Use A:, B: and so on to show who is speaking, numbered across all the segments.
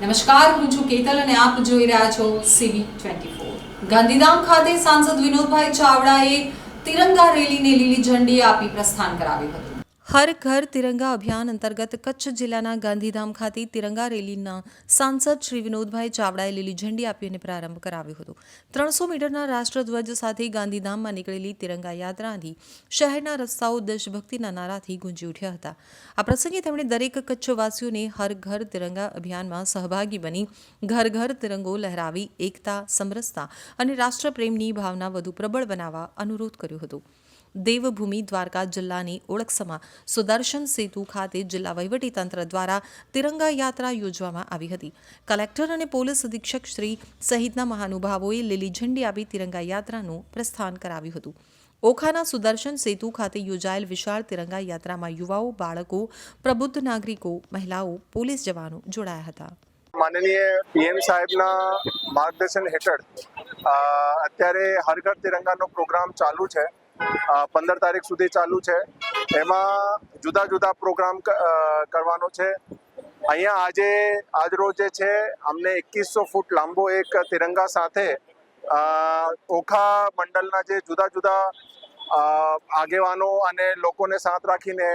A: નમસ્કાર, હું છું કેતલ અને આપ જોઈ રહ્યા છો સીવી ટ્વેન્ટી ગાંધીધામ ખાતે સાંસદ વિનોદભાઈ ચાવડાએ તિરંગા રેલીને લીલી ઝંડી આપી પ્રસ્થાન કરાવ્યું હતું. હર ઘર તિરંગા અભિયાન અંતર્ગત કચ્છ જિલ્લાના ગાંધીધામ ખાતે તિરંગા રેલીના સાંસદ શ્રી વિનોદભાઈ ચાવડાએ લીલી ઝંડી આપી અને પ્રારંભ કરાવ્યો હતો. ત્રણસો મીટરના રાષ્ટ્રધ્વજ સાથે ગાંધીધામમાં નીકળેલી તિરંગા યાત્રાથી શહેરના રસ્તાઓ દેશભક્તિના નારાથી ગુંજી ઉઠ્યા હતા. આ પ્રસંગે તેમણે દરેક કચ્છવાસીઓને હર ઘર તિરંગા અભિયાનમાં સહભાગી બની ઘર ઘર તિરંગો લહેરાવી, એકતા, સમરસતા અને રાષ્ટ્રપ્રેમની ભાવના વધુ પ્રબળ બનાવવા અનુરોધ કર્યો હતો. દેવભૂમિ દ્વારકા જિલ્લાની ઓળખસમા સુદર્શન સેતુ ખાતે જિલ્લા વહીવટીતંત્ર દ્વારા તિરંગા યાત્રા યોજવામાં આવી હતી. કલેક્ટર અને પોલીસ અધિક્ષક શ્રી સહિતના મહાનુભાવોએ લીલી ઝંડી આપી તિરંગા યાત્રાનું પ્રસ્થાન કરાવ્યું હતું. ઓખાના સુદર્શન સેતુ ખાતે યોજાયેલ વિશાળ તિરંગા યાત્રામાં યુવાઓ, બાળકો, પ્રબુદ્ધ નાગરિકો, મહિલાઓ, પોલીસ જવાનો જોડાયા હતા.
B: માનનીય પીએમ સાહેબના માર્ગદર્શન હેઠળ અત્યારે હર ઘર તિરંગાનો પ્રોગ્રામ ચાલુ છે. પંદર તારીખ સુધી ચાલુ છે. એમાં જુદા જુદા પ્રોગ્રામ કરવાનો છે. અહીંયા આજે આજ રોજ જે છે, અમને એકવીસો ફૂટ લાંબો એક તિરંગા સાથે ઓખા મંડળના જે જુદા જુદા આગેવાનો અને લોકોને સાથ રાખીને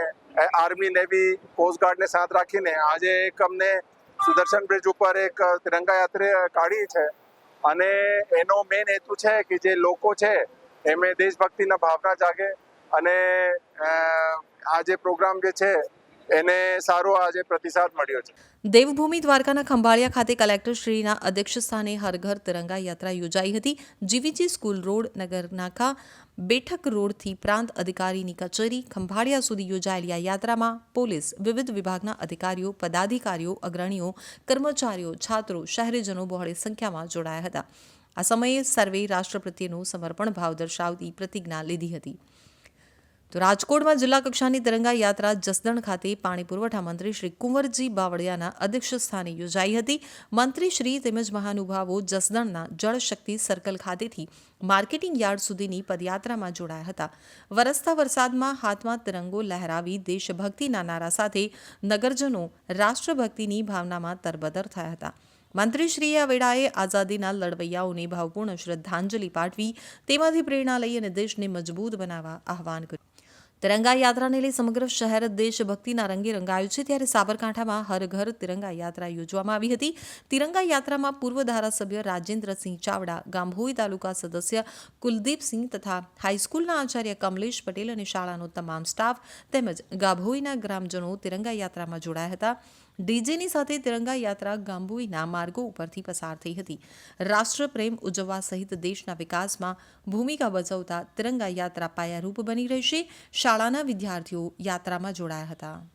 B: આર્મી, નેવી કોસ્ટગાર્ડને સાથ રાખીને આજે એક અમને સુદર્શન બ્રિજ ઉપર એક તિરંગા યાત્રા કાઢી છે. અને એનો મેઇન હેતુ છે કે જે લોકો છે એમે દેશભક્તિના ભાવના જાગે અને આ જે પ્રોગ્રામ જે છે, એને સારો આજે પ્રતિસાદ મળ્યો છે.
A: દેવભૂમિ દ્વારકાના ખંભાળિયા ખાતે કલેક્ટર શ્રીના અધ્યક્ષસ્થાને હરઘર તિરંગા યાત્રા યોજાઈ હતી. જીવીજી સ્કૂલ રોડ, નગરનાકા, બેઠક રોડથી પ્રાંત અધિકારીની કચેરી, ખંભાળિયા સુધી યોજાયેલી આ યાત્રામાં પોલીસ, વિવિધ વિભાગના અધિકારીઓ, પદાધિકારીઓ, અગ્રણીઓ, કર્મચારીઓ, છાત્રો, શહેરીજનો બહોળી સંખ્યામાં જોડાયા હતા. આ સમયે સર્વે રાષ્ટ્ર સમર્પણ ભાવ દર્શાવતી પ્રતિજ્ઞા લીધી હતી. તો રાજકોટમાં જિલ્લા કક્ષાની તિરંગા યાત્રા જસદણ ખાતે પાણી પુરવઠા મંત્રી શ્રી કુંવરજી બાવળિયાના અધ્યક્ષ સ્થાને યોજાઈ હતી. મંત્રી શ્રી તેમજ મહાનુભાવો જસદણના જળશક્તિ સર્કલ ખાતેથી માર્કેટિંગ યાર્ડ સુધીની પદયાત્રામાં જોડાયા હતા. વરસતા વરસાદમાં હાથમાં તિરંગો લહેરાવી દેશભક્તિના નારા સાથે નગરજનો રાષ્ટ્રભક્તિની ભાવનામાં તરબતર થયા હતા. મંત્રીશ્રીએ આ વેળાએ આઝાદીના લડવૈયાઓને ભાવપૂર્ણ શ્રદ્ધાંજલિ પાઠવી, તેમાંથી પ્રેરણા લઈ અને દેશને મજબૂત બનાવવા આહવાન કર્યું. તિરંગા યાત્રાને લઈ સમગ્ર શહેર દેશભક્તિના રંગે રંગાયું છે. ત્યારે સાબરકાંઠામાં હર ઘર તિરંગા યાત્રા યોજવામાં આવી હતી. તિરંગા યાત્રામાં પૂર્વ ધારાસભ્ય રાજેન્દ્રસિંહ ચાવડા, ગાંભોઈ તાલુકા સદસ્ય કુલદીપસિંહ તથા હાઈસ્કૂલના આચાર્ય કમલેશ પટેલ અને શાળાનો તમામ સ્ટાફ તેમજ ગાભોઈના ગ્રામજનો તિરંગા યાત્રામાં જોડાયા હતા. ડીજેની સાથે તિરંગા યાત્રા ગાંભોઈના માર્ગો ઉપરથી પસાર થઈ હતી. રાષ્ટ્રપ્રેમ ઉજવવા સહિત દેશના વિકાસમાં ભૂમિકા ભજવતા તિરંગા યાત્રા પાયારૂપ બની રહેશે. શાળાના વિદ્યાર્થીઓ યાત્રામાં જોડાયા હતા.